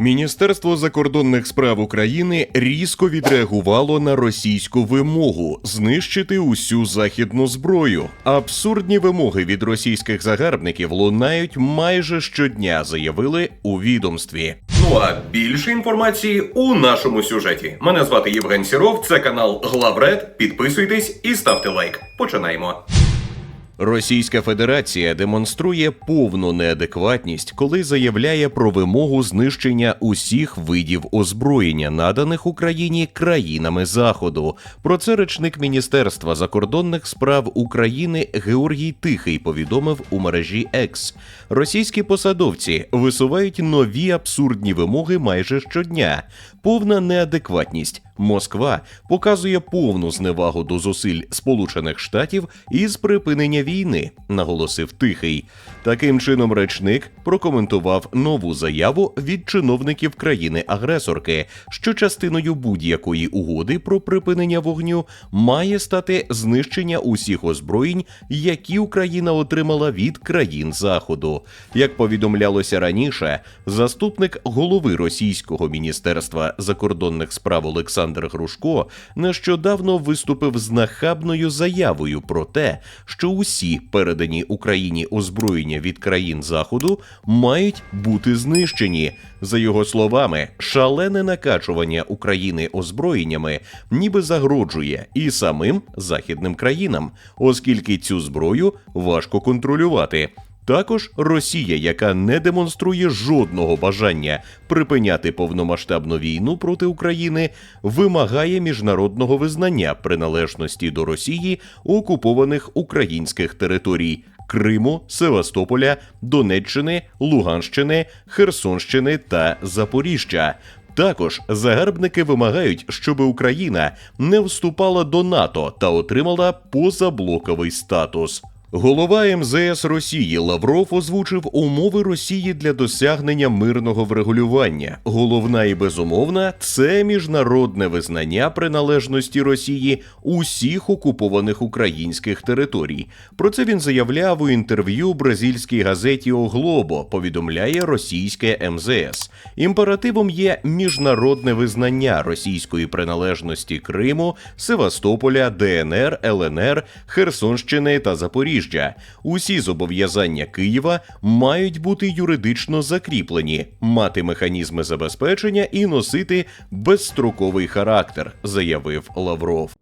Міністерство закордонних справ України різко відреагувало на російську вимогу знищити усю західну зброю. Абсурдні вимоги від російських загарбників лунають майже щодня, заявили у відомстві. Ну а більше інформації у нашому сюжеті. Мене звати Євген Сіров, це канал Главред. Підписуйтесь і ставте лайк. Починаємо. Російська Федерація демонструє повну неадекватність, коли заявляє про вимогу знищення усіх видів озброєння, наданих Україні країнами Заходу. Про це речник Міністерства закордонних справ України Георгій Тихий повідомив у мережі X. Російські посадовці висувають нові абсурдні вимоги майже щодня. Повна неадекватність. Москва показує повну зневагу до зусиль Сполучених Штатів із припинення війни, наголосив Тихий. Таким чином, речник прокоментував нову заяву від чиновників країни-агресорки, що частиною будь-якої угоди про припинення вогню має стати знищення усіх озброєнь, які Україна отримала від країн Заходу. Як повідомлялося раніше, заступник голови російського міністерства закордонних справ Олександр Грушко нещодавно виступив з нахабною заявою про те, що усі передані Україні озброєння від країн Заходу мають бути знищені. За його словами, шалене накачування України озброєннями ніби загрожує і самим західним країнам, оскільки цю зброю важко контролювати. Також Росія, яка не демонструє жодного бажання припиняти повномасштабну війну проти України, вимагає міжнародного визнання приналежності до Росії окупованих українських територій Криму, Севастополя, Донеччини, Луганщини, Херсонщини та Запоріжжя. Також загарбники вимагають, щоб Україна не вступала до НАТО та отримала позаблоковий статус. Голова МЗС Росії Лавров озвучив умови Росії для досягнення мирного врегулювання. Головна і безумовна це міжнародне визнання приналежності Росії усіх окупованих українських територій. Про це він заявляв у інтерв'ю бразильській газеті «О Глобо», повідомляє російське МЗС. Імперативом є міжнародне визнання російської приналежності Криму, Севастополя, ДНР, ЛНР, Херсонщини та Запоріжжя. Усі зобов'язання Києва мають бути юридично закріплені, мати механізми забезпечення і носити безстроковий характер, заявив Лавров.